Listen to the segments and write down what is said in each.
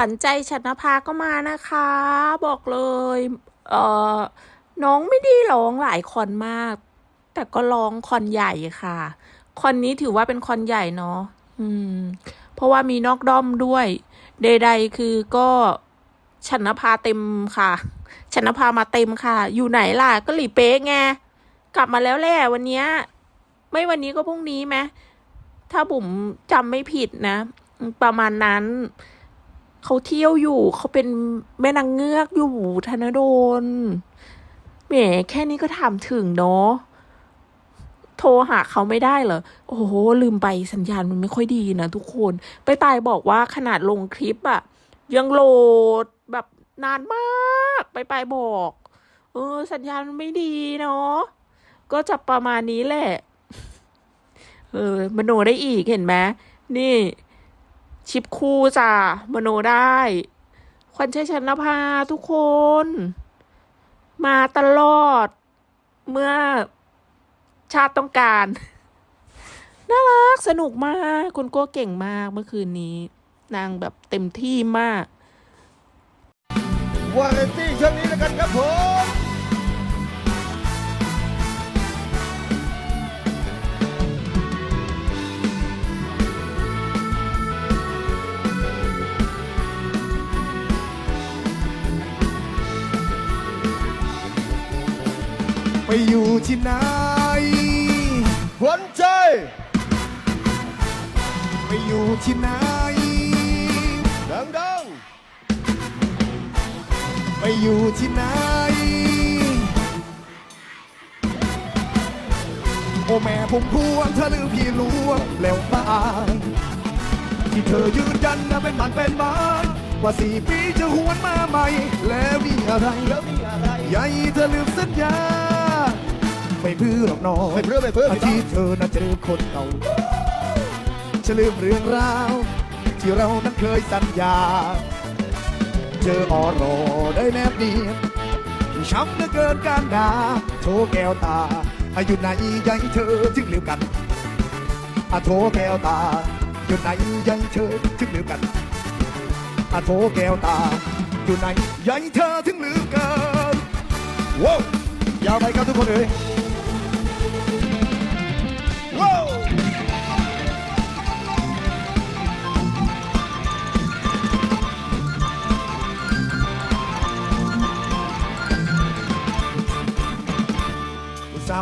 วัญใจชนภาก็มานะคะ บอกเลยเออน้องไม่ได้ร้องหลายคอนมาก แต่ก็ร้องคอนใหญ่ค่ะ คอนนี้ถือว่าเป็นคอนใหญ่เนาะอืม เพราะว่ามีนอกด้อมด้วย ใดๆคือก็ชนภาเต็มค่ะชนภามาเต็มค่ะ อยู่ไหนล่ะก็หลีเป๊กไงกลับมาแล้วแหละวันนี้ไม่วันนี้ก็พรุ่งนี้ไหมถ้าบุ๋มจำไม่ผิดนะ ประมาณนั้น เขาเที่ยวอยู่เขาเป็นแม่นางเงือกอยู่ธนดลแหมแค่นี้ก็ถามถึงเนาะโทรหาเขาไม่ได้เหรอ โอ้โห ลืมไปสัญญาณมันไม่ค่อยดีนะทุกคน ไปตายบอกว่าขนาดลงคลิปอะยังโหลดแบบนานมาก ไปไปบอก เออ สัญญาณมันไม่ดีเนาะ ก็จะประมาณนี้แหละ เออมโนได้อีกเห็นไหมนี่ ชิปคู่จ้ามโนได้ควันชัยชนภาทุกคน มาตลอด เมื่อชาติต้องการ น่ารักสนุกมาก คุณโก้เก่งมากเมื่อคืนนี้ นางแบบเต็มที่มาก ไปอยู่ที่ไหนขวัญใจ ไปอยู่ที่ไหนดังไปอยู่ที่ไหน โอ้แม่ผมพวงเธอลืมพี่ลวงแล้วตายที่เธอยืนยันนะเป็นมันเป็นไม้ว่าสี่ปีจะหวนมาใหม่ แล้วมีอะไรแล้วมีอะไรใหญ่เธอลืมสัญญา ไม่เพื่อหรอกน้องไม่เพื่อไม่เพื่อพี่น้องที่เธอน่าจะลืมคนเก่าจะลืมเรื่องราวที่เรานั้นเคยสัญญา เจออรอได้แนบเนียนช้ำเหลือเกินการด่าโทรแก้วตา อายุไหนใหญ่เธอจึงลืมกันอาโทรแก้วตาอยู่ไหนใหญ่เธอจึงลืมกันอาโทรแก้วตา อยู่ไหนใหญ่เธอถึงลืมกันว้าวยาวไปครับทุกคนเลย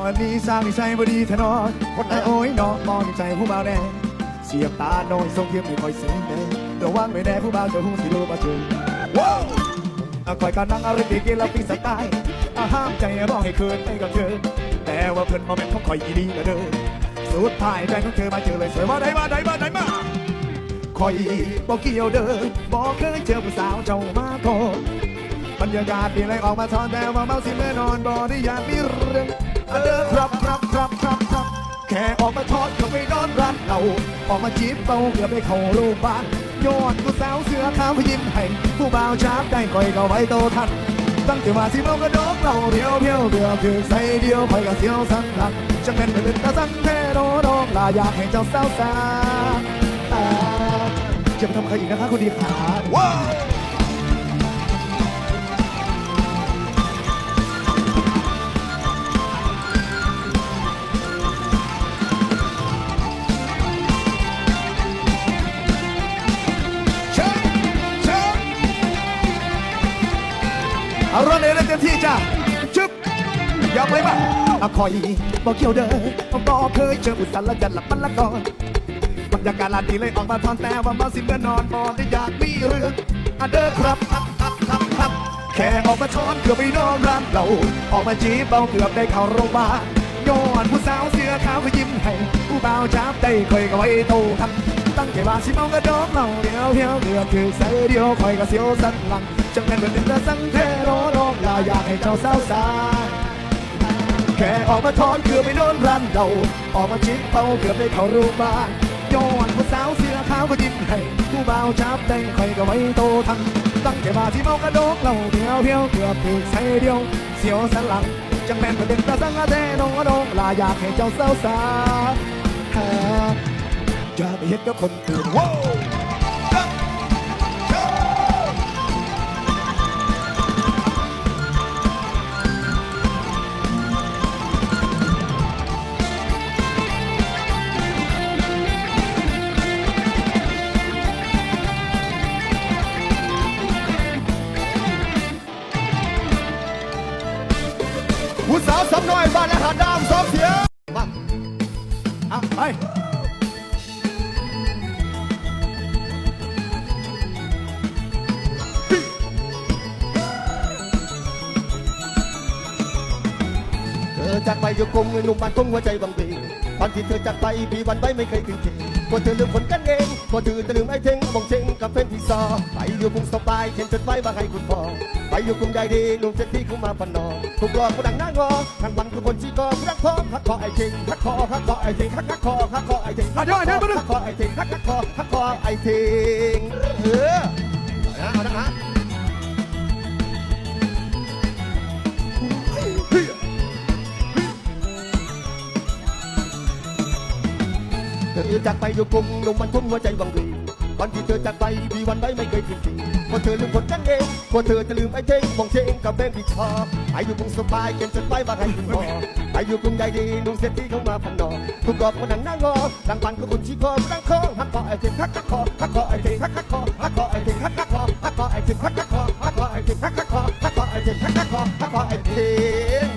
ันนี้สร้างนิสัยบดีแทนอนคนไอโอ้ยน้องมองในใจผู้บ่าวแน่เสียบตาโน้อยทรงเทียมไม่ค่อยเสียงเลยระวังไม่แน่ผู้บ่าวจะหุ้สิโลมาเจอว้าวอาคอยการนั่งอะไรดีกินแล้วปีสไตล์อาห้ามใจบอกให้คืนไปกับเธอ แต่ว่าเพิ่นโมเมนของคอยดีกว่าเดิมสุดท้ายใจของเธอมาเจอเลยสวยมาได้มาได้มาได้มาคอยบอกเกี่ยวเดิมบอกเคยเจอผู้สาวเจ้ามาก่อนบรรยากาศดีเลยออกมาทอนแต่ว่าเมาสิแน่นอนบอได้อยากมีเรื่อง เดินครับครับครับครับครับแค่ออกมาทอดก็ไม่นอนร้านเราออกมาจีบเบาเกือบได้เข้าโรงพยาบาลยอดผู้สาวเสือขาวยิ้มให้ผู้บ่าวชาบได้ก่อยก็ไว้โตทันตั้งแต่ว่าที่เมากระดกเราเพียวเพียวเดือคือใส่เดียวคอยกับเสียวสังหลักจังเป็นเป็นตาสังเทโนโดงลาอยากให้เจ้าสาวสาจะไปทำใครอีกนะคะคุณดีขาว้าว เอารถเลยเต็มที่จ้ะชึบยอมเลยป่ะอะคอยบอกเกี่ยวเด้อบอกเคยเจออุตส่าห์ละยันหลับมันละก่อนบรรยากาศลานดีเลยออกมาทอนแต่ว่ามาสิเมื่อนอนบอได้อยากมีเรื่องอะเด้อครับครับครับครับครับแค่ออกมาช้อนเกือบไปนอนร้านเราออกมาจีบเบาเกือบได้เข้าโรงพยาบาลย้อนผู้สาวเสื้อขาวเขายิ้มให้ผู้บ่าวจับได้คอยก็ไว้โตทันตั้งใจว่าสิเมากระดกเราเดียวเพียวเกือบคือใส่เดียวคอยก็เสียวสันหลังจังแม่นเป็นตาสังเทโรโร อยากให้เจ้าสาวสาแค่ออกมาทอนเกือบไปโดนรันเรา ออกมาชิดเป้าเกือบได้เขารงพยาบาลย้อนผู้สาวเสื้อขาวก็ยิ้มให้ผู้บ่าวจับได้ใครก็ไว้โตทันตั้งใจมาที่เมากระโดกเราเพียวเพียวเกือบถูกใส่เดียว เสียวสันหลังจังแม่นประเด็นตาสังอาเทโนโดงลาอยากให้เจ้าสาวสาหาจะไปเห็นกับคนอื่น สาสำน้อยบ้านและหาดามสองเสียงมาอะไปเธอจากไปอยู่กรุงหนุ่มบ้านทุ่งหัวใจบางเบตอนที่เธอจากไปพี่วันไว้ไม่เคยคืนเท กว่าเธอลืมคนกันเองกว่าเธอจะลืมไอ้เทงมองเชงกับเพื่อนพี่ซอไปอยู่กรุงสบายเขียนจดไว้มาให้คุณพ่อไปอยู่กรุงใหญ่ดีหนุ่มเจ็ดที่คุณมาพนอถูกหลอกผู้ดังหน้างอทั้งวันคือคนชี้กอรักพ่อฮักคอไอ้เทงฮักคอฮักคอไอ้เทงฮักฮักคอฮักคอไอ้เทงฮักคอฮักคอไอ้เทงฮักฮักคอฮักคอไอ้เทง เธอจากไปอยู่กรุงลงมันทุ่มหัวใจวังเวงวันที่เธอจากไปมีวันใดไม่เคยคืนดีพอเธอลืมคนนั้นเองพอเธอจะลืมไอ้เท่งมองเชงกับแม่พี่ชอบไอ้อยู่กรุงสบายเกินจนไปบ้านให้คุณพอไอ้อยู่กรุงใหญ่ดีนุ่งเสื้อที่เข้ามาพันนอทุกกอบคนหนังนั่งงอดังปันก็คนชี้คอดังคอฮักคอไอ้เท่งฮักคอฮักคอไอ้เท่งฮักคอฮักคอไอ้เท่งฮักคอฮักคอไอ้เท่งฮักคอฮักคอไอ้เท่งฮักคอฮักคอไอ้เท่งฮักคอฮักคอไอ้เท่ง